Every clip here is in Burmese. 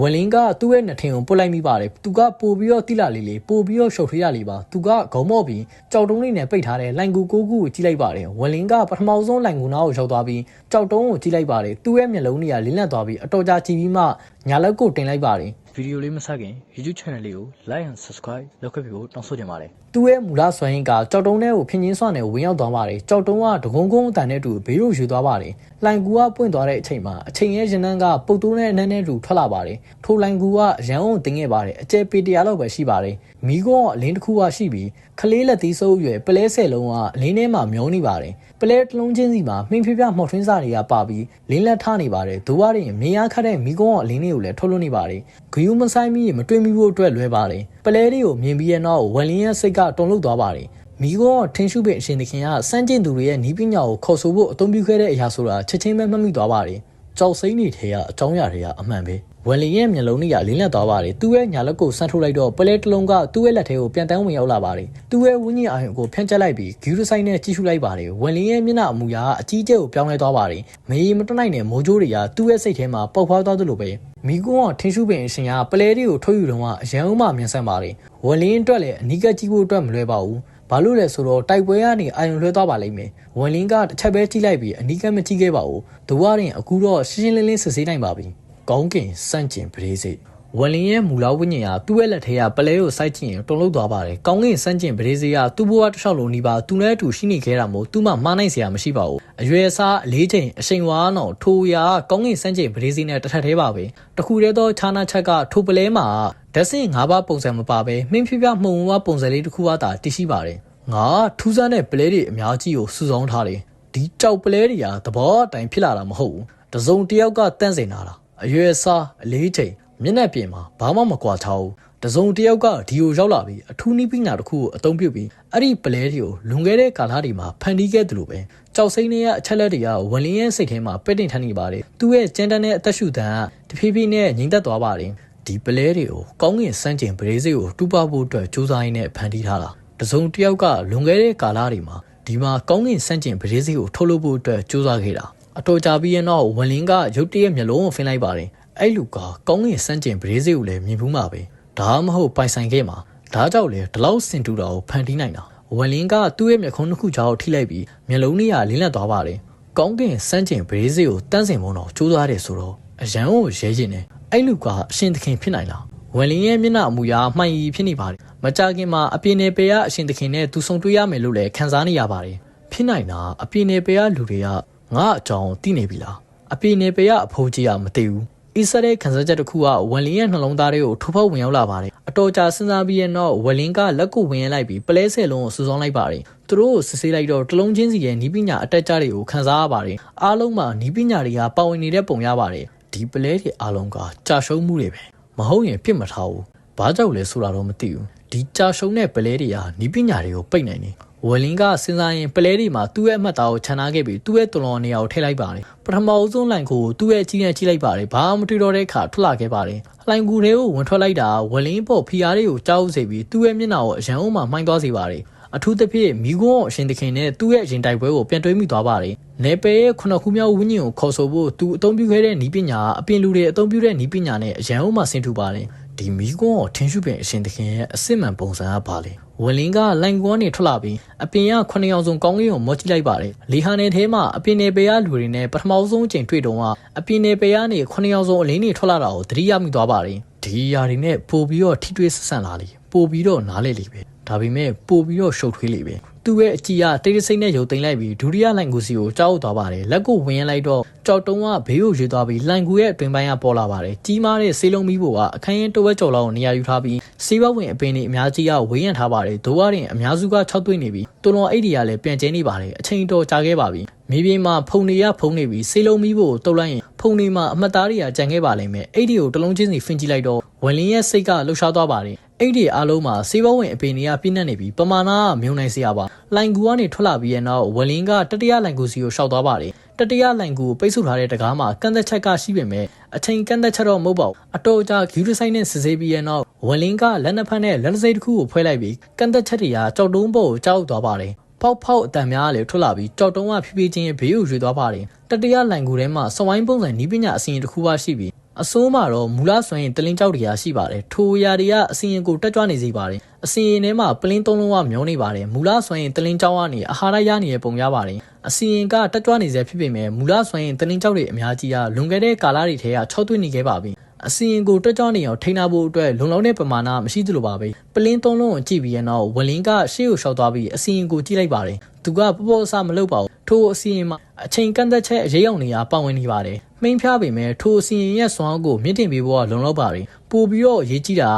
ဝန်လင်းကသူ့ရဲ့နှထင်ကိုပုတ်လိုက်မိပါတယ်သူကပို့ပြီးတော့တိလာလေးလေးပို့ပြီးတော့ရှုပ်ထွေးရလေးပါသူကဂုံမော့ပြီးကြောက်တုံးလေးနဲ့ပိတ်ထားတဲ့လိုင်ကူကိုကူကိုကြည့်လိုက်ပါတယ်ဝန်လင်းကပထမဆုံးလိုင်ကူနာကိုရောက်သွားပြီးကြောက်တုံးကိုကြည့်လိုက်ပါတယ်သူ့ရဲ့မျက်လုံးတွေကလင်းလက်သွားပြီးအတော်ကြာကြည့်ပြီးမှညာလက်ကိုတင်လိုက်ပါတယ် ဗီဒီယိုလေးမဆက်ခင် YouTube channel လေးကို like and subscribe လုပ်ခဲ့ပြီးဖို့တောင်းဆိုချင်ပါတယ်။သူ့ရဲ့မူလဆွမ်းရင်းကကြောက်တုံးထဲကိုဖင်ချင်းစွာနဲ့ဝင်ရောက်သွားပါတယ်။ကြောက်တုံးကဒဂုံကုန်းအတန်နဲ့တူဘေးကိုယူသွားပါတယ်။လိုင်ကူကပွင့်သွားတဲ့အချိန်မှာအချိန်ရဲ့ရင်နှန်းကပုတ်တိုးနဲ့အနှမ်းနဲ့တူထွက်လာပါတယ်။ထိုလိုင်ကူကရန်အောင်တင်ခဲ့ပါတယ်။အကျယ်ပေတရာလောက်ပဲရှိပါတယ်။မီးကောအလင်းတစ်ခုကရှိပြီးခလေးလက်သီးစိုးရွယ်ပလဲဆယ်လုံးကအလင်းထဲမှာမျောနေပါတယ်။ပလဲတစ်လုံးချင်းစီမှာမှင်ဖြပြမှောက်ထွင်းစာတွေကပါပြီးလင်းလက်ထားနေပါတယ်။ဒိုးရရင်မြင်ရခတ်တဲ့မီးကောအလင်းတွေကိုလည်းထုတ်လွှတ်နေပါတယ်။ဂယူးမဆိုင်မီမတွေ့မိဖို့အတွက်လွဲပါတယ်။ပလဲတွေကိုမြင်ပြီးတဲ့နောက်ဝက်လင်းရဲ့စိတ်ကတုန်လှုပ်သွားပါတယ်။မိကောထင်းရှုပင်အရှင်သခင်ကစမ်းကျင်သူတွေရဲ့နီးပညာကိုခေါ်ဆိုဖို့အသုံးပြုခဲ့တဲ့အရာဆိုတာချက်ချင်းပဲမှတ်မိသွားပါတယ်။ကြောက်စိမ့်နေထဲကအကြောင်းအရာတွေကအမှန်ပဲ။ဝယ်လီရဲ့မျက်လုံးတွေကလင်းလက်သွားပါတယ်။သူ့ရဲ့ညာလက်ကိုဆန့်ထုတ်လိုက်တော့ပလဲတစ်လုံးကသူ့ရဲ့လက်ထဲကိုပြန်တန်းဝင်ရောက်လာပါတယ်။သူ့ရဲ့ဝင်းကြီးအာရုံကိုဖြန့်ကျက်လိုက်ပြီးဂီရဆိုင်နဲ့ကြည့်ရှုလိုက်ပါတယ်။ဝယ်လီရဲ့မျက်နှာအမူအရာအကြီးကျယ်ကိုပြောင်းလဲသွားပါတယ်။မေးမတနိုင်တဲ့မိုးကြိုးတွေကသူ့ရဲ့စိတ်ထဲမှာပေါက်ဖွားသွားသလိုပဲ။ မိကွန်းကထင်းရှုပင်အရှင်ကပလဲတွေကိုထုတ်ယူတော့အရန်ဦးမှမြန်ဆန်ပါတယ်။ဝယ်လင်းအတွက်လည်းအနီးကပ်ကြည့်ဖို့အတွက်မလွယ်ပါဘူး။ဘာလို့လဲဆိုတော့တိုက်ပွဲကနေအာရုံလွှဲသွားပါလိမ့်မယ်။ဝန်လင်းကတစ်ချက်ပဲကြည့်လိုက်ပြီးအနီးကပ်မကြည့်ခဲ့ပါဘူး။ဒဝရင်အခုတော့ရှင်းရှင်းလင်းလင်းစစ်ဆေးနိုင်ပါပြီ။ကောင်းကင်စန့်ကျင်ပရိစိတ် ဝန်လင်းရဲ့မူလဝိညာဉ်ဟာသူ့ရဲ့လက်ထဲကပလဲကိုစိုက်ကြည့်ရင်တုံ့လောက်သွားပါတယ်။ကောင်းကင်စန့်ကျင်ပရိစိတ်ကသူ့ဘဝတစ်လျှောက်လုံးနီးပါသူနဲ့အတူရှိနေခဲ့တာမို့သူမှမှားနိုင်စရာမရှိပါဘူး။အရွယ်အစားအလေးချိန်အချိန်ဝါတော့ထိုရာကောင်းကင်စန့်ကျင်ပရိစိတ်နဲ့တစ်ထပ်သေးပါပဲ။တခုတည်းသောခြားနာချက်ကထိုပလဲမှာဓာတ်စင်၅ပါးပုံစံမပါဘဲမှင်းဖြပြမှုံဝါပုံစံလေးတစ်ခုအသာတည်ရှိပါတယ်။ငါထူးဆန်းတဲ့ပလဲတွေအများကြီးကိုစုဆောင်းထားတယ်။ဒီကြောက်ပလဲတွေကသဘောအတိုင်းဖြစ်လာတာမဟုတ်ဘူး။တစုံတစ်ယောက်ကတန့်စင်လာတာ။အရွယ်အစားအလေးချိန် မျက်နှာပြင်မှာဘာမှမကွာချောဘူးတစုံတယောက်ကဒီကိုရောက်လာပြီးအထူးနိပညာတစ်ခုကိုအသုံးပြုပြီးအဲ့ဒီပလဲတွေကိုလွန်ခဲ့တဲ့ကာလတွေမှာဖန်တီးခဲ့သလိုပဲကြောက်စိမ့်နေရအချက်လက်တွေကဝန်လင်းရဲ့စိတ်ထဲမှာပက်တင်ထနေပါတယ်သူ့ရဲ့ကြမ်းတမ်းတဲ့အသက်ရှူတန်းကတဖြည်းဖြည်းနဲ့ငြိမ်သက်သွားပါတယ်ဒီပလဲတွေကိုကောင်းကင်စမ်းကျင်ပရိစေးကိုတူပဖို့အတွက်ကြိုးစားရင်းနဲ့ဖန်တီးထားတာတစုံတယောက်ကလွန်ခဲ့တဲ့ကာလတွေမှာဒီမှာကောင်းကင်စမ်းကျင်ပရိစေးကိုထုတ်လုပ်ဖို့အတွက်ကြိုးစားခဲ့တာအတော်ကြာပြီးရင်တော့ဝန်လင်းကရုတ်တရက်မျက်လုံးကိုဖင်းလိုက်ပါတယ် အဲ့လူကကောင်းကင်စမ်းကျင်ပရိစေးကိုလည်းမြင်ဘူးမှာပဲဒါမှမဟုတ်ပိုင်ဆိုင်ခဲ့မှာဒါကြောင့်လေဒီလောက်စင်တူတာကိုဖန်တီးနိုင်တာဝယ်လင်းကသူ့ရဲ့မျက်ခုံးတစ်ခုကြားကိုထိလိုက်ပြီးမျက်လုံးလေးကလင်းလက်သွားပါတယ်ကောင်းကင်စမ်းကျင်ပရိစေးကိုတန်းစင်မုံတော့ကြိုးစားတယ်ဆိုတော့အရန်ကိုရဲရင်နေအဲ့လူကအရှင်သခင်ဖြစ်နိုင်လားဝယ်လင်းရဲ့မျက်နှာအမူအရာမှန်ရီဖြစ်နေပါတယ်မကြခင်မှာအပြင်းနေပေကအရှင်သခင်နဲ့သူဆုံတွေ့ရမယ်လို့လည်းခံစားနေရပါတယ်ဖြစ်နိုင်တာအပြင်းနေပေကလူတွေကငါအကြောင်းသိနေပြီလားအပြင်းနေပေကအဖိုးကြီးကမသိဘူး အီဆာရဲ့ခံစားချက်တစ်ခုကဝယ်လင်းရဲ့နှလုံးသားတွေကိုထိုးဖောက်ဝင်ရောက်လာပါတယ်အတော်ကြာစဉ်းစားပြီးရဲ့နောက်ဝယ်လင်းကလက်ကိုဝင်ရလိုက်ပြီးပလဲဆယ်လုံးကိုစူဆောင်းလိုက်ပါတယ်သူတို့ကိုစစ်ဆေးလိုက်တော့တလုံးချင်းစီရဲ့နီးပညာအတက်ကြတွေကိုခန်းစားရပါတယ်အားလုံးမှာနီးပညာတွေကပါဝင်နေတဲ့ပုံရပါတယ်ဒီပလဲတွေအားလုံးကကြာရှုံးမှုတွေပဲမဟုတ်ရင်ပြစ်မထားဘူးဘာကြောင့်လဲဆိုတာတော့မသိဘူးဒီကြာရှုံးတဲ့ပလဲတွေကနီးပညာတွေကိုပိတ်နိုင်တယ် ဝယ်လင်းကစဉ်းစားရင်ပလဲတွေမှာသူ့ရဲ့အမှတ်သားကိုခြံထားခဲ့ပြီးသူ့ရဲ့တွန်တော်နေရာကိုထည့်လိုက်ပါတယ်ပထမအဆုံးလိုင်ကိုသူ့ရဲ့ကြီးနဲ့ကြီးလိုက်ပါတယ်ဘာမှမတွေ့တော့တဲ့အခါထွက်လာခဲ့ပါတယ်လိုင်ကူတွေကိုဝင်ထွက်လိုက်တာဝယ်လင်းပေါ်ဖီယာတွေကိုကြောက်စေပြီးသူ့ရဲ့မျက်နှာကိုအရန်အောင်မှမှိုင်းသွားစေပါတယ်အထူးသဖြင့်မိကွန်းအရှင်သခင်နဲ့သူ့ရဲ့ရင်တိုက်ပွဲကိုပြန်တွေးမိသွားပါတယ်။နေပယ်ရဲ့ခုနှစ်ခုမြောက်ဝင်းကျင်ကိုခေါ်ဆိုဖို့သူအသုံးပြုခဲ့တဲ့နီးပညာအပြင်လူတွေအသုံးပြုတဲ့နီးပညာနဲ့အရန်အောင်မှဆင်တူပါတယ်။ ဒီမိကွန်းကိုထင်းရှုပင်အရှင်သခင်ရဲ့အစစ်မှန်ပုံစံကပါလေ။ဝလင်းကလိုင်ကွန်းနေထွက်လာပြီးအပင်ကခုနှစ်ယောက်စုံကောင်းကင်ကိုမော့ကြည့်လိုက်ပါတယ်။လီဟာနယ်ထဲမှာအပင်နယ်ပေရလူတွေနဲ့ပထမဆုံးအချိန်တွေ့တုန်းကအပင်နယ်ပေရနေခုနှစ်ယောက်စုံအလင်းတွေထွက်လာတာကိုသတိရမိသွားပါတယ်။ဒီຢာတွေနဲ့ပို့ပြီးတော့ထိတွေ့ဆက်ဆံလာလေပို့ပြီးတော့နားလေလေပဲ။ ဒါပေမဲ့ပို့ပြီးတော့ရှုပ်ထွေးလေပဲ။သူ့ရဲ့အကြည့်ကတိတ်တဆိတ်နဲ့ရုပ်သိမ်းလိုက်ပြီးဒုတိယလိုင်ကူစီကိုကြောက်သွားပါတယ်လက်ကိုဝင်ရလိုက်တော့ကြောက်တုံးကဘေးကိုရွေသွားပြီးလိုင်ကူရဲ့အတွင်ပိုင်းကပေါ်လာပါတယ်ကြီးမားတဲ့ဆေးလုံးမီးဖို့ကအခန်းရင်တဝက်ကျော်လောက်ကိုနေရာယူထားပြီးဆေးဘဝင်အပင်တွေအများကြီးကဝေးရန်ထားပါတယ်ဒိုးရရင်အများစုက6တွေ့နေပြီးတူလွန်အိတ်ဒီကလည်းပြန်ကျင်းနေပါတယ်အချိန်တော်ကြာခဲ့ပါပြီ မြေပြင်မှာဖုန်နေရဖုန်နေပြီးဆေးလုံးမီးဖို့တုတ်လိုက်ရင်ဖုန်နေမှာအမှတ်သားတွေကကြံခဲ့ပါလိမ့်မယ်အိတ်ဒီကိုတလုံးချင်းစီဖင်ကြည့်လိုက်တော့ဝင်လင်းရဲ့စိတ်ကလှုပ်ရှားသွားပါတယ်အဲ့ဒီအားလုံးမှာစေဘဝင်အပင်တွေကပြင်းနေပြီပမာဏကမြုံနိုင်စရာပါလိုင်ကူကနေထွက်လာပြီးရဲ့နောက်ဝလင်းကတတိယလိုင်ကူစီကိုရှောက်သွားပါတယ်တတိယလိုင်ကူကိုပိတ်ဆို့ထားတဲ့တကားမှာကန့်သက်ချက်ကရှိပေမဲ့အချိန်ကန့်သက်ချက်တော့မဟုတ်ပါဘူးအတော်ကြာဂီရဆိုင်နဲ့စစ်ဆေးပြီးရဲ့နောက်ဝလင်းကလက်နှစ်ဖက်နဲ့လက်တစ်စိတ်တစ်ခုကိုဖွဲလိုက်ပြီးကန့်သက်ချက်တွေကကြောက်တုံးပေါ်ကိုကြောက်သွားပါတယ် ဖောက်ဖောက်အတန်များလည်းထွက်လာပြီးကြောက်တုံးကဖြည်းဖြည်းချင်းဘေးကိုရွေသွားပါတယ်တတိယလိုင်ကူထဲမှာစဝိုင်းပုံစံနီးပညာအစီရင်တစ်ခုပါရှိပြီးအစိုးမှာတော့မူလဆိုရင်တလင်းကြောက်တရားရှိပါတယ်ထိုအရာတွေကအစီရင်ကိုတက်ကြွနေစေပါတယ်အစီရင်ထဲမှာပလင်းသုံးလုံးကမျောနေပါတယ်မူလဆိုရင်တလင်းကြောက်ကနေအာဟာရရနေတဲ့ပုံရပါတယ်အစီရင်ကတက်ကြွနေစေဖြစ်ပေမဲ့မူလဆိုရင်တလင်းကြောက်တွေအများကြီးကလွန်ခဲ့တဲ့ကာလတွေထဲက၆သွင်းနေခဲ့ပါပြီ အစီရင်ကိုတက်ကြွနေအောင်ထိန်းထားဖို့အတွက်လုံလောက်တဲ့ပမာဏမရှိသလိုပါပဲပလင်းသုံးလုံးကိုကြည့်ပြီးရတော့ဝလင်းကရှေ့ကိုရှောက်သွားပြီးအစီရင်ကိုကြည့်လိုက်ပါတယ်သူကပပေါ်အစမလုပ်ပါဘူးထိုအစီရင်မှာအချိန်ကန့်သက်ချက်အရေးအောင်နေတာပါဝင်နေပါတယ်မှင်းဖျားပေမဲ့ထိုအစီရင်ရဲ့စွမ်းကိုမြင့်တင်ပေးဖို့ကလုံလောက်ပါတယ်ပို့ပြီးတော့ရေးကြည့်တာ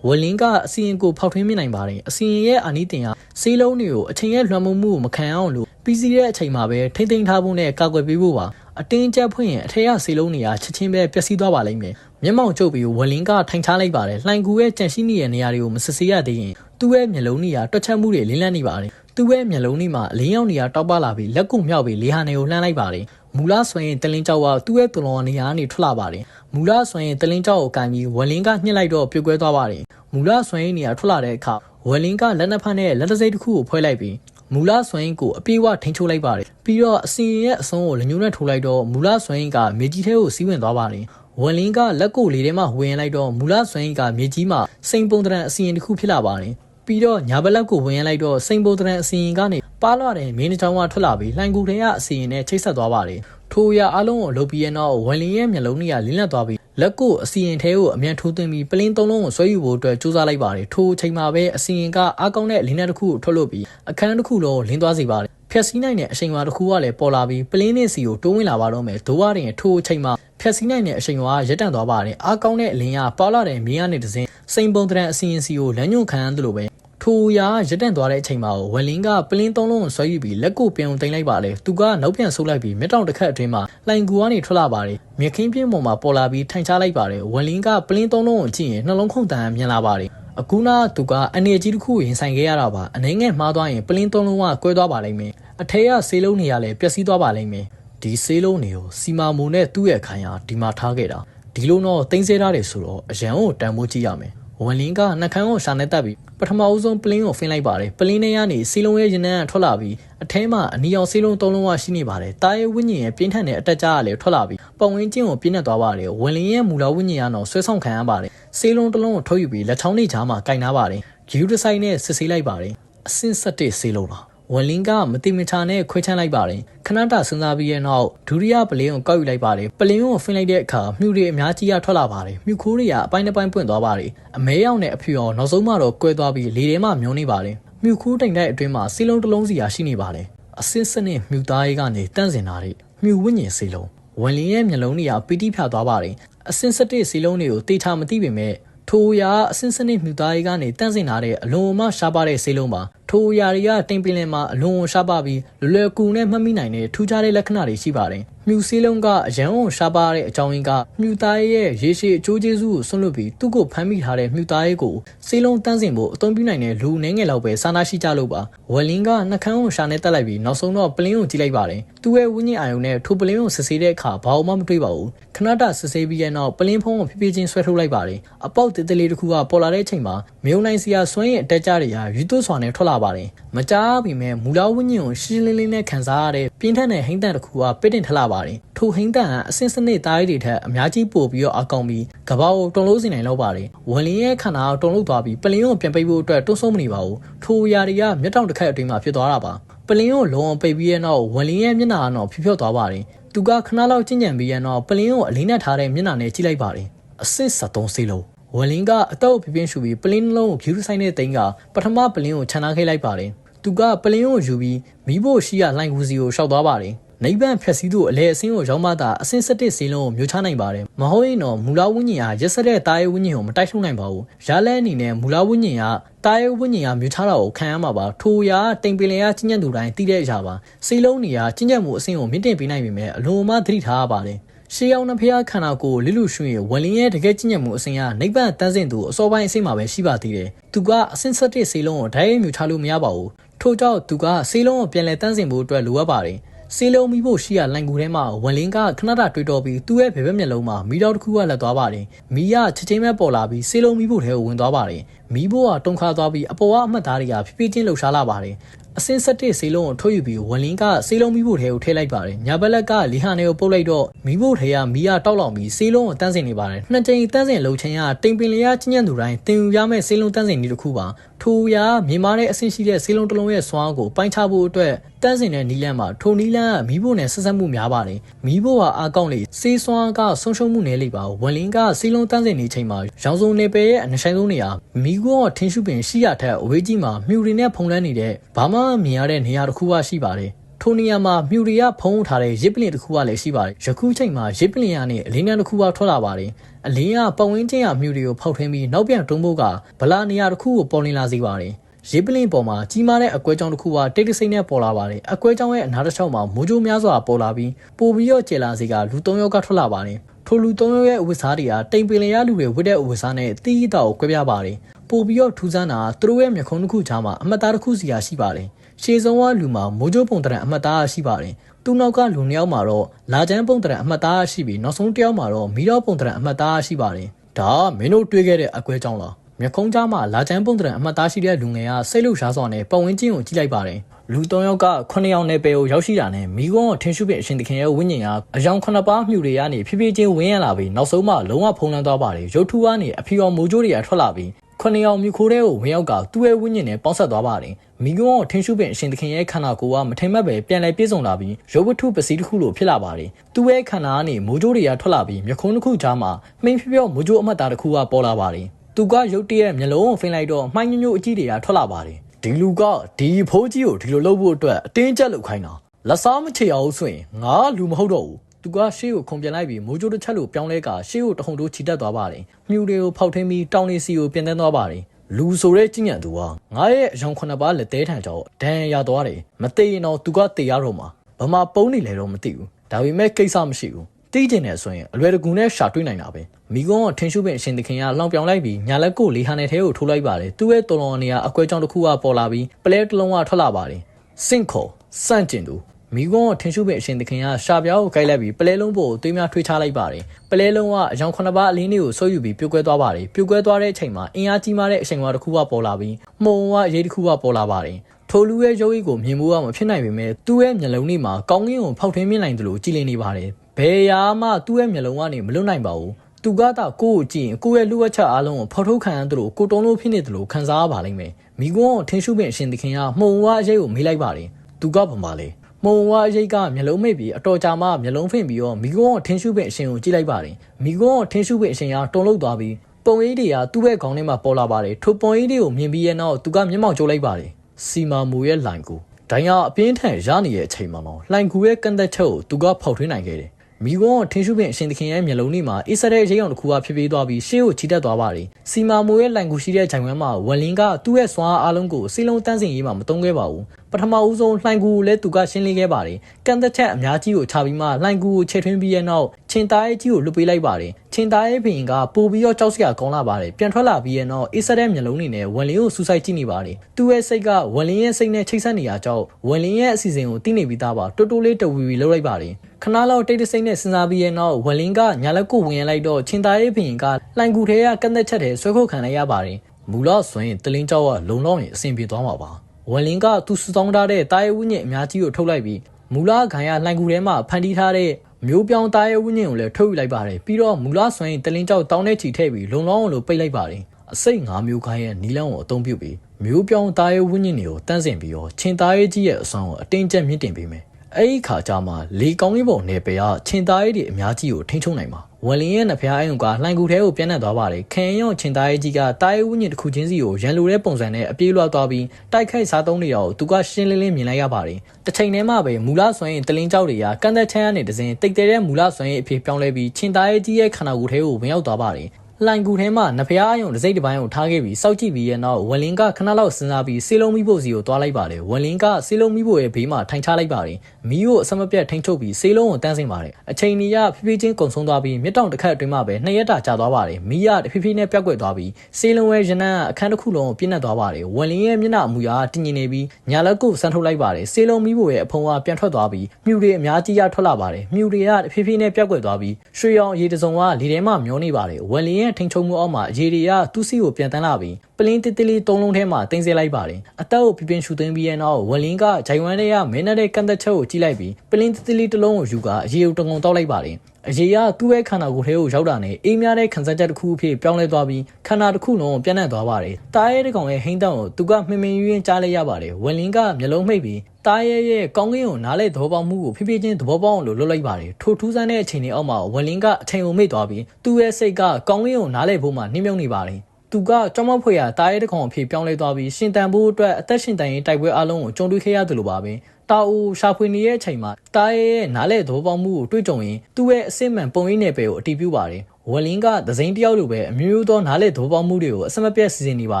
ဝလင်းကအစီရင်ကိုဖောက်ထွင်းမြင်နိုင်ပါတယ်အစီရင်ရဲ့အာနီးတင်ကစေးလုံးတွေကိုအချိန်ရဲ့လွှမ်းမိုးမှုကိုမခံအောင်လို့ပြီးစီးတဲ့အချိန်မှာပဲထိမ့်သိမ်းထားဖို့နဲ့ကာကွယ်ပေးဖို့ပါအတင်းကျပ်ဖွင့်ရင်အထက်ရစေးလုံးတွေကချက်ချင်းပဲပျက်စီးသွားပါလိမ့်မယ် မျက်မှောင်ကျုပ်ပြီးဝလင်းကထိုင်ချလိုက်ပါတယ်လှိုင်ကူရဲ့ကြန့်ရှိနေတဲ့နေရာတွေကိုမစစ်ဆေးရသေးရင်သူ့ရဲ့မျက်လုံးတွေကတွက်ချက်မှုတွေလင်းလန့်နေပါတယ်သူ့ရဲ့မျက်လုံးတွေမှာအလင်းရောက်နေတာတောက်ပလာပြီးလက်ကုမြောက်ပြီးလေဟာနေကိုလှမ်းလိုက်ပါတယ်မူလဆိုရင်တလင်းကြောက်ကသူ့ရဲ့တုံလောနေရာကနေထွက်လာပါတယ်မူလဆိုရင်တလင်းကြောက်ကိုကန်ပြီးဝလင်းကညှစ်လိုက်တော့ပြုတ်ကွဲသွားပါတယ်မူလဆိုရင်နေရာထွက်လာတဲ့အခါဝလင်းကလက်နှစ်ဖက်နဲ့လက်တစိတ်တစ်ခုကိုဖွဲလိုက်ပြီးမူလဆွမ်းရင်ကိုအပြေးဝထိန်ချိုးလိုက်ပါတယ်ပြီးတော့အစင်ရဲ့အဆုံးကိုလက်ညှိုးနဲ့ထိုးလိုက်တော့မူလဆွမ်းရင်ကမြေကြီးထဲကိုစီးဝင်သွားပါတယ် ဝန်လင်းကလက်ကိုလေးထဲမှာဝင်လိုက်တော့မူလဆွမ်းရင်ကမြေကြီးမှာစိန်ပုံတရံအစီရင်တစ်ခုဖြစ်လာပါတယ်ပြီးတော့ညာဘက်လက်ကိုဝင်လိုက်တော့စိန်ပုံတရံအစီရင်ကနေပါလာတဲ့မင်းတစ်ချောင်းကထွက်လာပြီးလှိုင်ကူထဲကအစီရင်နဲ့ချိတ်ဆက်သွားပါတယ်ထိုအရာအလုံးကိုလုပ်ပြီးရတော့ဝန်လင်းရဲ့မျက်လုံးတွေကလင်းလက်သွားပြီးလက်ကိုအစီရင်ထဲကိုအမြန်ထိုးသွင်းပြီးပလင်းသုံးလုံးကိုဆွဲယူဖို့အတွက်စူးစမ်းလိုက်ပါတယ်ထိုအချိန်မှာပဲအစီရင်ကအားကောင်းတဲ့လင်းနဲ့တစ်ခုကိုထွက်လို့ပြီးအခန်းတစ်ခုလုံးလင်းသွားစေပါတယ် ဖြက်စီးနိုင်တဲ့အချိန်ဝါတစ်ခုကလည်းပေါ်လာပြီးပလင်းနဲ့စီကိုတိုးဝင်လာပါတော့မယ်ဒိုးဝရင်ထိုအချိန်မှာဖြက်စီးနိုင်တဲ့အချိန်ဝါရက်တန့်သွားပါတယ်အားကောင်းတဲ့အလင်းကပေါ်လာတဲ့မီးကနေတစင်းစိန်ပုံတရံအစီရင်စီကိုလမ်းညွှန်ခံရသလိုပဲထိုရာရက်တန့်သွားတဲ့အချိန်မှာဝလင်းကပလင်းသုံးလုံးကိုဆွဲယူပြီးလက်ကိုပြန်ုံတင်လိုက်ပါလေသူကနောက်ပြန်ဆုပ်လိုက်ပြီးမျက်တောင်တစ်ခတ်အတွင်းမှာလှိုင်ကူကနေထွက်လာပါတယ်မြခင်းပြင်းပေါ်မှာပေါ်လာပြီးထိုင်ချလိုက်ပါတယ်ဝလင်းကပလင်းသုံးလုံးကိုကြည့်ရင်နှလုံးခုန်တန်မြင်လာပါတယ် အခုနာသူကအနေကြီးတစ်ခုရင်ဆိုင်ခဲ့ရတာပါအနေငယ်မှားသွားရင်ပလင်းသုံးလုံးကကွဲသွားပါလိမ့်မယ်အထက်ကဆေးလုံးနေရလဲပျက်စီးသွားပါလိမ့်မယ်ဒီဆေးလုံးတွေကိုစီမာမုံနဲ့သူ့ရဲ့ခိုင်ဟာဒီမှာထားခဲ့တာဒီလိုတော့တင်းစဲထားတယ်ဆိုတော့အရန်ကိုတန်ဖိုးကြည့်ရမယ် ဝန်လင်းကနှကန်းကိုရှာနေတက်ပြီးပထမအဦးဆုံးပလင်းကိုဖင်းလိုက်ပါတယ်ပလင်းထဲကနေစီလုံးရဲ့ရင်နှန်းကထွက်လာပြီးအထဲမှာအနီအောင်စီလုံးသုံးလုံးဝရှိနေပါတယ်တာရဲ့ဝိညာဉ်ရဲ့ပြင်းထန်တဲ့အတက်ကြားကလည်းထွက်လာပြီးပုံဝင်းချင်းကိုပြင်းနေသွားပါတယ်ဝန်လင်းရဲ့မူလဝိညာဉ်ကတော့ဆွဲဆောင်ခံရပါတယ်စီလုံးတစ်လုံးကိုထုတ်ယူပြီးလက်ချောင်းလေးကြားမှာကင်နာပါတယ်ဂီယူဒဆိုင်နဲ့စစ်ဆေးလိုက်ပါတယ်အစင်ဆက်တဲ့စီလုံးပါ ဝန်လင်းကမတိမချာနဲ့ခွဲချမ်းလိုက်ပါတယ်ခဏတာစဉ်းစားပြီးရဲ့နောက်ဒုတိယပလင်းကိုကောက်ယူလိုက်ပါတယ်ပလင်းကိုဖင်လိုက်တဲ့အခါမြူတွေအများကြီးကထွက်လာပါတယ်မြူခိုးတွေကအပိုင်းတစ်ပိုင်းပွင့်သွားပါတယ်အမဲရောင်နဲ့အဖြူအောင်နောက်ဆုံးမှတော့ကွဲသွားပြီးလေထဲမှာမြုံနေပါတယ်မြူခိုးတိမ်တိုက်အတွင်းမှာစီလုံးတစ်လုံးစီရာရှိနေပါတယ်အစင်းစနစ်မြူသားရေးကနေတန့်စင်တာတဲ့မြူဝိညာဉ်စီလုံးဝန်လင်းရဲ့မျက်လုံးတွေကပီတိဖြာသွားပါတယ်အစင်းစတစ်စီလုံးတွေကိုတေချာမသိပေမဲ့ထိုအရာအစင်းစနစ်မြူသားရေးကနေတန့်စင်ထားတဲ့အလွန်အမရှားပါတဲ့ဆေးလုံးပါ ထိုအရာတွေကတိမ်ပင်လယ်မှာအလွန်ရှားပါပြီးလွယ်လွယ်ကူနဲ့မှတ်မိနိုင်တဲ့ထူးခြားတဲ့လက္ခဏာတွေရှိပါတယ် မြူဆေးလုံးကအရန်အောင်ရှားပါတဲ့အကြောင်းရင်းကမြူသားရဲ့ရေရှည်အကျိုးကျေးဇူးကိုဆွန့်လွတ်ပြီးသူ့ကိုဖမ်းမိထားတဲ့မြူသားရဲ့ကိုဆေးလုံးတန်းစင်ဖို့အသုံးပြုနိုင်တဲ့လူနှဲငယ်လောက်ပဲစာနာရှိကြလို့ပါဝယ်လင်းကနှကန်းကိုရှာနဲ့တက်လိုက်ပြီးနောက်ဆုံးတော့ပလင်းကိုကြည့်လိုက်ပါတယ်သူ့ရဲ့ဝိညာဉ်အာယုံနဲ့ထိုပလင်းကိုစစ်ဆေးတဲ့အခါဘာမှမတွေ့ပါဘူးခဏတာစစ်ဆေးပြီးတဲ့နောက်ပလင်းဖုံးကိုဖြည်းဖြည်းချင်းဆွဲထုတ်လိုက်ပါတယ်အပေါက်တေးသေးလေးတစ်ခုကပေါ်လာတဲ့အချိန်မှာမြုံနိုင်စရာစွမ်းရဲ့အတက်ကြတွေဟာယူသွစွာနဲ့ထွက်လာပါတယ်မကြားပေမဲ့မူလဝိညာဉ်ကိုရှင်းလင်းလင်းနဲ့ခံစားရတဲ့ပြင်းထန်တဲ့ဟိမ့်တန်တစ်ခုကပစ်တင်ထလာပါတယ်ထိုဟိမ့်တန်ကအစင်းစနစ်သားရည်တွေထက်အများကြီးပိုပြီးတော့အကောင်ပြီးကဘာကိုတုံလို့စီနိုင်လောက်ပါတယ်ဝန်လင်းရဲ့ခန္ဓာကိုတုံလို့သွားပြီးပလင်းကိုပြန်ပိတ်ဖို့အတွက်တွန်းဆုံးမနေပါဘူးထိုအရာတွေကမျက်တောင်တစ်ခက်အတွင်းမှာဖြစ်သွားတာပါပလင်းကိုလုံးအောင်ပိတ်ပြီးရဲ့နောက်ဝန်လင်းရဲ့မျက်နှာကတော့ဖြူဖြော့သွားပါတယ်သူကခဏလောက်ကျဉ်ကြံပြီးရဲ့နောက်ပလင်းကိုအလေးနဲ့ထားတဲ့မျက်နှာနဲ့ကြည့်လိုက်ပါတယ်အဆင့်73စေးလုံးဝလင်းကအတော့ပြပြင်းရှူပြီးပလင်းနှလုံးကိုဖြူဆိုင်တဲ့တိန်ကပထမပလင်းကိုခြံထားခဲ့လိုက်ပါတယ်သူကပလင်းကိုယူပြီးမိဖို့ရှိရလှိုင်ကူစီကိုရှောက်သွားပါတယ် နိဗ္ဗာန်ဖြည့်ဆည်းသူအလဲအစင်းကိုရောက်မှသာအစင်းဆက်တစ်စီလုံးကိုမျိုးချနိုင်ပါတယ်မဟုတ်ရင်တော့မူလဝိညာဉ်ဟာရက်ဆက်တဲ့တာယေဝိညာဉ်ကိုမတိုက်ထုတ်နိုင်ပါဘူးရလဲအနေနဲ့မူလဝိညာဉ်ကတာယေဝိညာဉ်ကမျိုးချတာကိုခံရမှာပါထိုရာတိမ်ပင်လယ်ကကျဉ်းညံ့သူတိုင်းသိတဲ့အရာပါစီလုံးနေရာကျဉ်းညံ့မှုအစင်းကိုမြင့်တင်ပေးနိုင်ပေမဲ့အလွန်အမသတိထားရပါတယ်ရှေးအောင်နှဖျားခန္ဓာကိုယ်လိလူရွှင်ရဲ့ဝလင်းရဲ့တကယ်ကျင့်ကြံမှုအစဉ်ကနိဗ္ဗာန်တန်းစင်သူအစောပိုင်းအစဉ်မှာပဲရှိပါသေးတယ်။သူကအစဉ်ဆက်တဲ့ဆေးလုံးကိုဓာတ်ရိုက်မြူချလို့မရပါဘူး။ထို့ကြောင့်သူကဆေးလုံးကိုပြန်လည်တန်းစင်ဖို့အတွက်လိုအပ်ပါတယ်။ ဆေးလုံးမိဖို့ရှိရလိုင်ကူထဲမှာဝလင်းကခဏတာတွေးတော်ပြီးသူ့ရဲ့ဘယ်ဘက်မျက်လုံးမှာမီးတောက်တစ်ခုကလက်သွားပါတယ်။မီးကချက်ချင်းပဲပေါ်လာပြီးဆေးလုံးမိဖို့ထဲကိုဝင်သွားပါတယ်။မီးဘိုးကတုံခါသွားပြီးအပေါ်ကအမှတ်သားတွေကဖြည်းဖြည်းချင်းလှုပ်ရှားလာပါတယ်။အစင်းဆက်တစ်ဆေးလုံးကိုထုတ်ယူပြီးဝလင်းကဆေးလုံးမိဖို့ထဲကိုထည့်လိုက်ပါတယ်ညာဘက်လက်ကလီဟာနေကိုပုတ်လိုက်တော့မိဖို့ထဲကမီးရတောက်လောင်ပြီးဆေးလုံးကိုတန်းစင်နေပါတယ်နှစ်ကြိမ်တန်းစင်လှုပ်ချင်းကတိမ်ပင်လျာချင်းညံ့သူတိုင်းတင်ယူရမယ့်ဆေးလုံးတန်းစင်နေတစ်ခုပါထိုရာမြေမားတဲ့အဆင့်ရှိတဲ့ဆေးလုံးတစ်လုံးရဲ့စွမ်းကိုပိုင်းခြားဖို့အတွက်တန်းစင်တဲ့နီလန်းမှာထိုနီလန်းကမီးဖို့နဲ့ဆက်ဆက်မှုများပါတယ်မီးဖို့ဟာအားကောင်းလေဆေးစွမ်းကဆုံးရှုံးမှုနည်းလေပါဝလင်းကဆေးလုံးတန်းစင်နေချိန်မှာရောင်စုံနေပယ်ရဲ့အနှဆိုင်ဆုံးနေရာမီးကောထင်းရှုပင်ရှိရထက်အဝေးကြီးမှာမြူတွေနဲ့ဖုံးလန်းနေတဲ့ဘာမှမြင်ရတဲ့နေရာတစ်ခုကရှိပါတယ်ထိုနေရာမှာမြူတွေကဖုံးထားတဲ့ရစ်ပလင်တစ်ခုကလည်းရှိပါတယ်။ယခုချိန်မှာရစ်ပလင်ရနဲ့အလင်းတန်းတစ်ခုကထွက်လာပါတယ်။အလင်းကပတ်ဝန်းကျင်ရမြူတွေကိုဖောက်ထွင်းပြီးနောက်ပြန်တွန်းဖို့ကဗလာနေရာတစ်ခုကိုပေါ်လင်းလာစေပါတယ်။ ရေပလင်းပေါ်မှာကြီးမားတဲ့အကွဲကြောင်တစ်ခုကတိတ်တဆိတ်နဲ့ပေါ်လာပါတယ်။အကွဲကြောင်ရဲ့အနားတစ်ချောင်းမှာမိုးကြိုးများစွာပေါ်လာပြီးပိုပြီးတော့ကျလာစေကလူ၃ယောက်ကထွက်လာပါတယ်။ထိုလူ၃ယောက်ရဲ့အဝတ်စားတွေကတိမ်ပင်လျာလူတွေဝတ်တဲ့အဝတ်စားနဲ့တီးတောက်ကွဲပြားပါတယ်။ပိုပြီးတော့ထူးဆန်းတာသူတို့ရဲ့မျက်ခုံးတစ်ခုချားမှာအမတ်သားတစ်ခုစီရာရှိပါတယ်။ရှေးဆုံးကလူမှာမိုးကြိုးပုံတရံအမတ်သားရှိပါတယ်။သူ့နောက်ကလူနှစ်ယောက်မှာတော့လာချမ်းပုံတရံအမတ်သားရှိပြီးနောက်ဆုံးတစ်ယောက်မှာတော့မီတော့ပုံတရံအမတ်သားရှိပါတယ်။ဒါမင်းတို့တွေ့ခဲ့တဲ့အကွဲကြောင်းလား။ မြခုံးကြားမှာလာချမ်းပုံတရံအမှတ်သားရှိတဲ့လူငယ်ကစိတ်လှုပ်ရှားစွာနဲ့ပတ်ဝန်းကျင်ကိုကြည့်လိုက်ပါတယ်။လူ၃ယောက်က9ယောက်နဲ့ပဲကိုရောက်ရှိတာနဲ့မိကွန်းကိုထင်းရှုပင်အရှင်သခင်ရဲ့ဝိညာဉ်ကအယောင်9ပါးမြူတွေကနေဖြည်းဖြည်းချင်းဝင်းရလာပြီးနောက်ဆုံးမှလုံးဝဖုံးလန်းသွားပါတယ်။ရုပ်ထုကနေအဖီအောင်မိုးကြိုးတွေကထွက်လာပြီးခொနှစ်ယောက်မြူခိုးတဲ့ကိုဝင်ရောက်ကသူ့ရဲ့ဝိညာဉ်နဲ့ပေါင်းဆက်သွားပါတယ်။မိကွန်းကိုထင်းရှုပင်အရှင်သခင်ရဲ့ခန္ဓာကိုယ်ကမထိန်မက်ပဲပြန်လဲပြေဆုံးလာပြီးရုပ်ဝတ္ထုပစ္စည်းတစ်ခုလိုဖြစ်လာပါတယ်။သူ့ရဲ့ခန္ဓာကနေမိုးကြိုးတွေကထွက်လာပြီးမြခုံးတစ်ခုကြားမှာမှိန်ဖြပြော့မိုးကြိုးအမတ်သားတစ်ခုကပေါ်လာပါတယ်။ သူကရုတ်တရက်မျက်လုံးကိုဖိလိုက်တော့မှိုင်းညွညွအကြီးတွေကထွက်လာပါတယ်ဒီလူကဒီဖိုးကြီးကိုဒီလိုလုပ်ဖို့အတွက်အတင်းကျပ်လုပ်ခိုင်းတာလက်စားမချေအောင်ဆိုရင်ငါလူမဟုတ်တော့ဘူးသူကရှေ့ကိုခုန်ပြန်လိုက်ပြီးမိုးကြိုးတစ်ချက်လိုပြောင်းလဲကရှေ့ကိုတဟုန်တိုးခြိတက်သွားပါတယ်မြူတွေကိုဖောက်ထင်းပြီးတောင်လေးစီကိုပြန်တန်းသွားပါတယ်လူဆိုတဲ့ကြီးညံသူကငါရဲ့အယောင်ခုနှစ်ပါးလက်သေးထန်ကြောင့်ဒဏ်ရာရသွားတယ်မသေးရင်တော့သူကတေရတော့မှာဘာမှပုံးနေလဲတော့မသိဘူးဒါပေမဲ့ကိစ္စမရှိဘူး တီးကျင်တယ်ဆိုရင်အလွယ်တကူနဲ့ရှာတွေ့နိုင်တာပဲမိကုန်းကထင်းရှုပင်အရှင်သခင်ကလောင်ပြောင်လိုက်ပြီးညာလက်ကိုလေးဟာနဲ့ထဲကိုထိုးလိုက်ပါတယ်သူ့ရဲ့တော်တော်နေရာအကွဲကြောင်တစ်ခုကပေါ်လာပြီးပလဲတစ်လုံးကထွက်လာပါတယ်စင့်ခေါ်စန့်ကျင်သူမိကုန်းကထင်းရှုပင်အရှင်သခင်ကရှာပြောင်းကိုကိုက်လိုက်ပြီးပလဲလုံးပေါ်ကိုသွေးများထွေးချလိုက်ပါတယ်ပလဲလုံးကအယောင်ခုနှစ်ပါးအလင်းလေးကိုဆွဲယူပြီးပြုတ်ကွဲသွားပါတယ်ပြုတ်ကွဲသွားတဲ့အချိန်မှာအင်အားကြီးမားတဲ့အချိန်ဝါတစ်ခုကပေါ်လာပြီးမှုံဝအရေးတစ်ခုကပေါ်လာပါတယ်ထိုလူရဲ့ရုပ်ရည်ကိုမြင်မှုကမဖြစ်နိုင်ပေမဲ့သူ့ရဲ့မျက်လုံးလေးမှာကောင်းကင်ကိုဖောက်ထွင်းမြင်နိုင်တယ်လို့ကြည်လင်နေပါတယ် ဘယ်ရာမှသူ့ရဲ့မျက်လုံးကနေမလွတ်နိုင်ပါဘူးသူကတာကိုယ့်ကိုကြည့်ရင်ကိုယ့်ရဲ့လူဝက်ချက်အားလုံးကိုဖော်ထုတ်ခံရသလိုကိုတုံးလို့ဖြစ်နေသလိုခံစားရပါလိမ့်မယ်မိကွန်းကိုထင်းရှုပင်အရှင်သခင်ကမှုံဝါအရေးကိုမေးလိုက်ပါတယ်သူကဘာမှလဲမှုံဝါအရေးကမျက်လုံးမိတ်ပြီးအတော်ကြာမှမျက်လုံးဖွင့်ပြီးတော့မိကွန်းကိုထင်းရှုပင်အရှင်ကိုကြည့်လိုက်ပါတယ်မိကွန်းကိုထင်းရှုပင်အရှင်ကတုံလို့သွားပြီးပုံရိပ်တွေကသူ့ရဲ့ခေါင်းထဲမှာပေါ်လာပါတယ်ထိုပုံရိပ်တွေကိုမြင်ပြီးရဲ့နောက်သူကမျက်မှောက်ကျိုးလိုက်ပါတယ်စီမာမူရဲ့လိုင်ကိုဒိုင်ယာအပြင်းထန်ရနေတဲ့အချိန်မှာတော့လှိုင်ကူရဲ့ကန့်သက်ချက်ကိုသူကဖောက်ထွင်းနိုင်ခဲ့တယ် မိကွန်းထင်းရှုပင်အရှင်သခင်ရဲ့မျက်လုံးလေးမှာအစ္စရဲရိတ်အောင်တစ်ခုကဖြစ်ပြီးသွားပြီးရှေ့ကိုချီတက်သွားပါတယ်။စီမာမိုရဲ့လိုင်ကူရှိတဲ့ဂျိုင်ဝမ်မှာဝလင်ကသူ့ရဲ့စွမ်းအားအလုံးကိုစီလုံးတန်းစင်ရေးမှာမတုံးခဲ့ပါဘူး။ပထမဦးဆုံးလှိုင်ကူကိုလည်းသူကရှင်းလင်းခဲ့ပါတယ်။ကန့်သက်ချက်အများကြီးကိုချပြီးမှလှိုင်ကူကိုချေထွင်းပြီးရဲ့နောက်ချင်းသားရဲ့ကြီးကိုလွတ်ပေးလိုက်ပါတယ်။ချင်းသားရဲ့ဘင်ကပိုပြီးတော့ကြောက်စရာကောင်းလာပါတယ်။ပြန်ထွက်လာပြီးရဲ့နောက်အစ္စရဲမျက်လုံးလေးနဲ့ဝလင်ကိုစူးစိုက်ကြည့်နေပါတယ်။သူ့ရဲ့စိတ်ကဝလင်ရဲ့စိတ်နဲ့ချိတ်ဆက်နေရကြောင်းဝလင်ရဲ့အစီအစဉ်ကိုသိနေပြီးသားပါ။တိုးတိုးလေးတဝီဝီလှုပ်လိုက်ပါတယ်။ ခဏလောက်တိတ်တဆိတ်နဲ့စဉ်းစားပြီးရဲ့နောက်ဝလင်ကညာလက်ကိုဝင်ရလိုက်တော့ချင်းသားရဲ့ဘင်ကလှိုင်ကူထဲကကန့်သက်ချက်တွေဆွဲခုတ်ခံလိုက်ရပါတယ်။မူလဆိုရင်တလင်းကြောက်ကလုံလောက်ရင်အဆင်ပြေသွားမှာပါ။ဝလင်ကသူစူဆောင်းထားတဲ့တာရဲဝင်းညင်အများကြီးကိုထုတ်လိုက်ပြီးမူလခံရလှိုင်ကူထဲမှာဖန်တီးထားတဲ့မျိုးပြောင်းတာရဲဝင်းညင်ကိုလည်းထုတ်ယူလိုက်ပါတယ်ပြီးတော့မူလဆိုရင်တလင်းကြောက်တောင်းတဲ့ချီထည့်ပြီးလုံလောက်အောင်လို့ပိတ်လိုက်ပါတယ်အစိတ်၅မျိုးခိုင်းရဲ့နီလန်းကိုအသုံးပြုပြီးမျိုးပြောင်းတာရဲဝင်းညင်တွေကိုတန်းစင်ပြီးတော့ချင်းတာရဲကြီးရဲ့အဆောင်ကိုအတင်းကျပ်မြင့်တင်ပေးမယ် အဲ့ဒီခါကျမှလေကောင်းလေးပုံနယ်ပယ်ကချင်းသားရဲတွေအများကြီးကိုထိန်းချုပ်နိုင်မှာဝလင်ရဲ့နှဖျားအိမ်ကလှိုင်ကူထဲကိုပြန်နှက်သွားပါတယ်ခရင်ရောချင်းသားရဲကြီးကတာရဲဝင်းညင်တစ်ခုချင်းစီကိုရန်လိုတဲ့ပုံစံနဲ့အပြေးလွှတ်သွားပြီးတိုက်ခိုက်စားသုံးနေတာကိုသူကရှင်းလင်းလင်းမြင်လိုက်ရပါတယ်တစ်ချိန်တည်းမှပဲမူလဆွမ်းရင်တလင်းကြောက်တွေကကန့်သက်ချမ်းရနေတဲ့စဉ်တိတ်တဲ့မူလဆွမ်းရင်အဖြစ်ပြောင်းလဲပြီးချင်းသားရဲကြီးရဲ့ခန္ဓာကိုယ်ထဲကိုဝင်ရောက်သွားပါတယ် လှိုင်ကူထဲမှာနဖျားအယုံတစ်စိတ်တစ်ပိုင်းကိုထားခဲ့ပြီးစောက်ကြည့်ပြီးရဲ့နောက်ဝလင်ကခဏလောက်စဉ်းစားပြီးစေလုံးမိဖို့စီကိုသွားလိုက်ပါတယ်ဝလင်ကစေလုံးမိဖို့ရဲ့ဘေးမှာထိုင်ချလိုက်ပါတယ်မီးကိုအစမပြတ်ထိန်ချုပ်ပြီးစေလုံးကိုတန်းစင်ပါတယ်အချိန်ကြီးကဖြည်းဖြည်းချင်းကုံဆုံးသွားပြီးမြစ်တောင်တစ်ခတ်အတွင်းမှာပဲနှစ်ရက်တာကြာသွားပါတယ်မီးကတဖြည်းဖြည်းနဲ့ပြောက်ကွယ်သွားပြီးစေလုံးရဲ့ရနံ့အခန်းတစ်ခုလုံးကိုပြည့်နှက်သွားပါတယ်ဝလင်ရဲ့မျက်နှာအမူအရာတင်းကျင်နေပြီးညာလက်ကိုစမ်းထုတ်လိုက်ပါတယ်စေလုံးမိဖို့ရဲ့အဖုံကပြန်ထွက်သွားပြီးမြူတွေအများကြီးရထွက်လာပါတယ်မြူတွေကတဖြည်းဖြည်းနဲ့ပြောက်ကွယ်သွားပြီးရွှေရောင်ရေတစုံကလေထဲမှာမျောနေပါတယ်ဝလင်ရဲ့ရဲ့ထိန်ချုံမှုအောက်မှာအရေတွေကသူ့စီကိုပြန်တန်းလာပြီးပလင်းတစ်တစ်လေးသုံးလုံးထဲမှာတင်စေလိုက်ပါတယ်အသက်ကိုပြပြရှူသွင်းပြီးရဲ့နောက်ဝလင်းကဂျိုင်ဝမ်တွေကမင်းနဲ့တဲ့ကန်သက်ချက်ကိုကြည့်လိုက်ပြီးပလင်းတစ်တစ်လေးတစ်လုံးကိုယူကအရေကိုတငုံတောက်လိုက်ပါတယ်အရေကသူ့ရဲ့ခန္ဓာကိုယ်ထဲကိုရောက်တာနဲ့အေးများတဲ့ခံစားချက်တစ်ခုအဖြစ်ပြောင်းလဲသွားပြီးခန္ဓာတစ်ခုလုံးကိုပြန့်နှံ့သွားပါတယ်။တားရဲတစ်ကောင်ရဲ့ဟိန်းတန်ကိုသူကမှင်မှင်ရင်းကြားလိုက်ရပါတယ်။ဝလင်းကမျက်လုံးမှိတ်ပြီး တားရဲရဲ့ကောင်းကင်ကိုနားလေသဘောပေါက်မှုကိုဖြည်းဖြည်းချင်းသဘောပေါက်အောင်လို့လွတ်လိုက်ပါတယ်။ထိုထူးဆန်းတဲ့အချိန်လေးအောက်မှာဝလင်းကအချိန်ကိုမိတ်သွားပြီးသူ့ရဲ့စိတ်ကကောင်းကင်ကိုနားလေဖို့မှနှိမ့်မြုံနေပါတယ်။သူကကြောင်မဖွေရတားရဲတစ်ကောင်အဖြစ်ပြောင်းလဲသွားပြီးရှင်တန်ဖို့အတွက်အသက်ရှင်တန်ရေးတိုက်ပွဲအလုံးကိုကြုံတွေ့ခဲ့ရတယ်လို့ပါပဲ။တာအိုရှာဖွေနေတဲ့အချိန်မှာတားရဲ့နားလေသဘောပေါက်မှုကိုတွေ့ကြုံရင်သူ့ရဲ့အစစ်မှန်ပုံရင်းနယ်ပယ်ကိုအတီးပြုပါတယ်။ ဝလင်းကသစိမ်းတယောက်လိုပဲအမျိုးမျိုးသောနားလေသဘောပေါက်မှုတွေကိုအစမပြတ်စီစဉ်နေပါ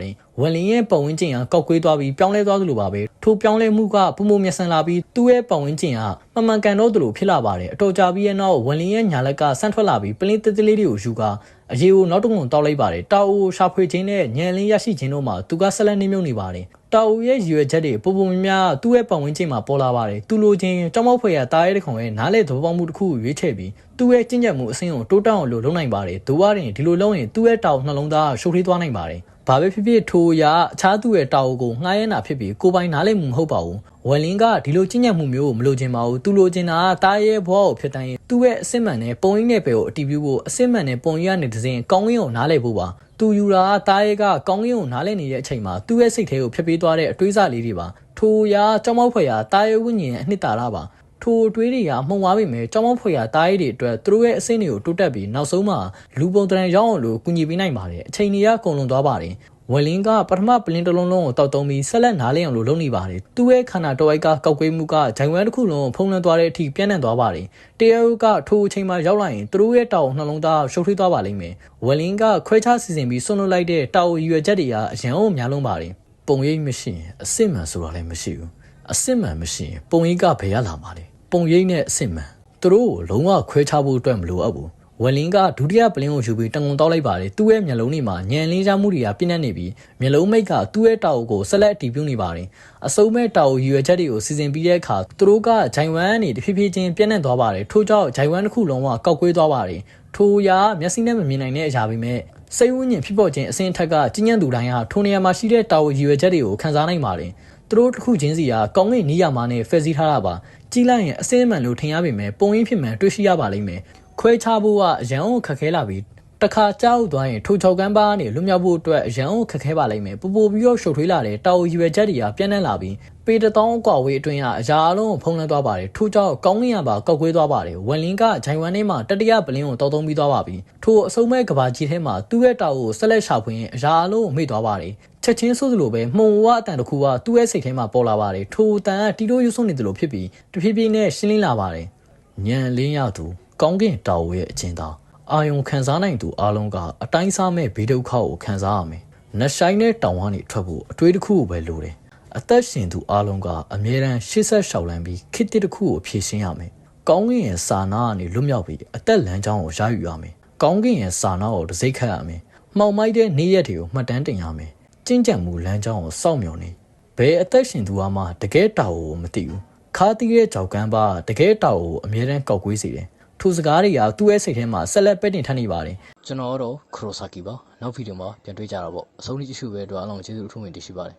တယ်။ဝလင်းရဲ့ပုံဝင်းကျင်ကကောက်ကွေးသွားပြီးပြောင်းလဲသွားသလိုပါပဲ။ထိုပြောင်းလဲမှုကပုံမမျက်စံလာပြီးသူ့ရဲ့ပုံဝင်းကျင်ကမမှန်ကန်တော့သလိုဖြစ်လာပါတယ်။အတော်ကြာပြီးရဲ့နောက်ဝလင်းရဲ့ညာလက်ကဆန့်ထွက်လာပြီးပလင်းတစ်တစ်လေးတွေကိုယူကအရေကိုနောက်တစ်ခုတောက်လိုက်ပါတယ်။တာအိုရှာဖွေခြင်းနဲ့ညံလင်းရရှိခြင်းတို့မှာသူကဆက်လက်နေမြုံနေပါတယ်။ တာအိုရဲ့ရည်ရွယ်ချက်တွေပုံပုံများများသူ့ရဲ့ပတ်ဝန်းကျင်မှာပေါ်လာပါတယ်။သူလိုချင်ကြောက်မောက်ဖွယ်ရတားရဲတဲ့ခုံရဲ့နားလေသဘောပေါက်မှုတစ်ခုကိုရွေးချယ်ပြီးသူ့ရဲ့ကျင့်ကြံမှုအဆင့်ကိုတိုးတက်အောင်လို့လုပ်နိုင်ပါတယ်။ဒိုဝါရင်ဒီလိုလုပ်ရင်သူ့ရဲ့တောက်နှလုံးသားရှုပ်ထွေးသွားနိုင်ပါတယ်။ဘာပဲဖြစ်ဖြစ်ထိုအရာအခြားသူ့ရဲ့တာအိုကိုငှားရမ်းတာဖြစ်ပြီးကိုပိုင်နားလေမှုမဟုတ်ပါဘူး။ဝယ်လင်းကဒီလိုကျင့်ကြံမှုမျိုးကိုမလိုချင်ပါဘူး။သူလိုချင်တာကတားရဲဘွားကိုဖြစ်တိုင်းသူ့ရဲ့အစစ်မှန်နဲ့ပုံရင်းနဲ့ပဲကိုအတီးပြုဖို့အစစ်မှန်နဲ့ပုံရင်းကနေတစ်စင်းကောင်းကင်ကိုနားလေဖို့ပါ။ သူယူတာတားရဲကကောင်းကင်ကိုနားလဲနေတဲ့အချိန်မှာသူ့ရဲ့စိတ်ထဲကိုဖျက်ပေးသွားတဲ့အတွေးစားလေးတွေပါထိုရာကြောင်းမောက်ဖွယ်ရာတားရဲဝိညာဉ်အနှစ်သာရပါထိုအတွေးတွေကမှုံသွားပြီမဲ့ကြောင်းမောက်ဖွယ်ရာတားရဲတွေအတွက်သူတို့ရဲ့အဆင့်တွေကိုတိုးတက်ပြီးနောက်ဆုံးမှာလူပုံတရံရောက်အောင်လို့ကူညီပေးနိုင်ပါတယ်အချိန်ကြီးကကုန်လွန်သွားပါတယ် ဝယ်လင်းကပထမပလင်းတစ်လုံးလုံးကိုတောက်တုံးပြီးဆက်လက်နားလည်အောင်လို့လုပ်နေပါတယ်။သူ့ရဲ့ခန္ဓာတော်အိုက်ကကောက်ကွေးမှုကဂျိုင်ဝမ်တစ်ခုလုံးကိုဖုံးလွှမ်းသွားတဲ့အထိပြန့်နှံ့သွားပါတယ်။တရုတ်ကထိုအချိန်မှာရောက်လာရင်သူတို့ရဲ့တောက်နှလုံးသားရှုပ်ထွေးသွားပါလိမ့်မယ်။ဝယ်လင်းကခွဲခြားစီစဉ်ပြီးဆွန့်လွတ်လိုက်တဲ့တောက်ရွယ်ချက်တွေကအရန်အောင်များလုံးပါတယ်။ပုံရိပ်မရှိရင်အစစ်မှန်ဆိုတာလည်းမရှိဘူး။အစစ်မှန်မရှိရင်ပုံရိပ်ကဘယ်ရလာမှာလဲ။ပုံရိပ်နဲ့အစစ်မှန်သူတို့ကိုလုံးဝခွဲခြားဖို့အတွက်မလိုအပ်ဘူး။ ဝယ်လင်းကဒုတိယပလင်းကိုယူပြီးတငုံတောက်လိုက်ပါတယ်သူ့ရဲ့မျက်လုံးတွေမှာညံလင်းစားမှုတွေကပြင်းနေနေပြီးမျက်လုံးမိတ်ကသူ့ရဲ့တာအုပ်ကိုဆက်လက်အတီးပြုနေပါတယ်အစုံမဲ့တာအုပ်ရွယ်ချက်တွေကိုစီစဉ်ပြီးတဲ့အခါသူတို့ကဂျိုင်ဝမ်ကနေတဖြည်းဖြည်းချင်းပြန့်နှံ့သွားပါတယ်ထို့ကြောင့်ဂျိုင်ဝမ်တစ်ခုလုံးကကောက်ကွေးသွားပါတယ်ထိုရာမျက်စိနဲ့မမြင်နိုင်တဲ့အရာပဲမဲ့စိတ်ဝိညာဉ်ဖြစ်ပေါ်ခြင်းအစဉ်အထက်ကကြီးညံ့သူတိုင်းဟာထိုနေရာမှာရှိတဲ့တာအုပ်ရွယ်ချက်တွေကိုခန်းစားနိုင်ပါတယ်သူတို့တစ်ခုချင်းစီကကောင်းကင်နီးရမှာနဲ့ဖက်စီးထားတာပါကြီးလိုက်ရင်အစင်းမှန်လို့ထင်ရပေမဲ့ပုံရင်းဖြစ်မှန်တွေ့ရှိရပါလိမ့်မယ် ခွဲခြားဖို့ကအရန်ကိုခက်ခဲလာပြီးတခါကြောက်သွားရင်ထိုချောက်ကန်းပါကနေလွတ်မြောက်ဖို့အတွက်အရန်ကိုခက်ခဲပါလိမ့်မယ်ပူပူပြီးတော့ရှုပ်ထွေးလာတဲ့တာဝရွယ်ချက်တွေကပြန့်နှံ့လာပြီးပေတသောင်းကွာဝေးအတွင်းကအရာအလုံးကိုဖုံးလွှမ်းသွားပါတယ်ထို့ကြောင့်ကောင်းကင်ရပါကောက်ကွေးသွားပါတယ်ဝန်လင်းကဂျိုင်ဝမ်ထဲမှာတတိယပလင်းကိုတောက်သုံးပြီးသွားပါပြီထိုအစုံမဲ့ကဘာကြီးထဲမှာသူ့ရဲ့တာကိုဆက်လက်ရှာဖွေရင်အရာအလုံးကိုမိသွားပါတယ်ချက်ချင်းဆိုသလိုပဲမှုံဝအတန်တစ်ခုကသူ့ရဲ့စိတ်ထဲမှာပေါ်လာပါတယ်ထိုအတန်ကတီတိုးယူဆွနေသလိုဖြစ်ပြီးတဖြည်းဖြည်းနဲ့ရှင်းလင်းလာပါတယ်ညံလင်းရသူ ကောင်းကင်တာဝရဲ့အချင်းသားအာယုံခံစားနိုင်သူအလုံးကအတိုင်းစားမဲ့ဘေးဒုက္ခကိုခံစားရမယ်။နှဆိုင်တဲ့တောင်ကနေထွက်ဖို့အတွေးတစ်ခုကိုပဲလိုတယ်။အသက်ရှင်သူအလုံးကအမြဲတမ်းရှေ့ဆက်လျှောက်လန်းပြီးခစ်တစ်တစ်ခုကိုဖြည့်ရှင်းရမယ်။ကောင်းကင်ရဲ့စာနာကနေလွတ်မြောက်ပြီးအသက်လမ်းကြောင်းကိုရယူရမယ်။ကောင်းကင်ရဲ့စာနာကိုတစိ့ခတ်ရမယ်။မှောင်မိုက်တဲ့နေ့ရက်တွေကိုမှတ်တမ်းတင်ရမယ်။ကျင့်ကြံမှုလမ်းကြောင်းကိုစောင့်မျှော်နေ။ဘယ်အသက်ရှင်သူမှတကယ်တာကိုမသိဘူး။ခါတီးရဲ့ကြောက်ကမ်းပါတကယ်တာကိုအမြဲတမ်းကောက်ကွေးစေတယ်။ ထိုစကားတွေကသူ့ရဲ့စိတ်ထဲမှာဆက်လက်ပဲ့တင်ထပ်နေပါတယ်ကျွန်တော်တော့ခရိုဆာကီပါနောက်ဗီဒီယိုမှာပြန်တွေ့ကြတာပေါ့အဆုံးထိကြည့်ရှုပဲအတွက်အားလုံးကျေးဇူးအထူးတင်ရှိပါတယ်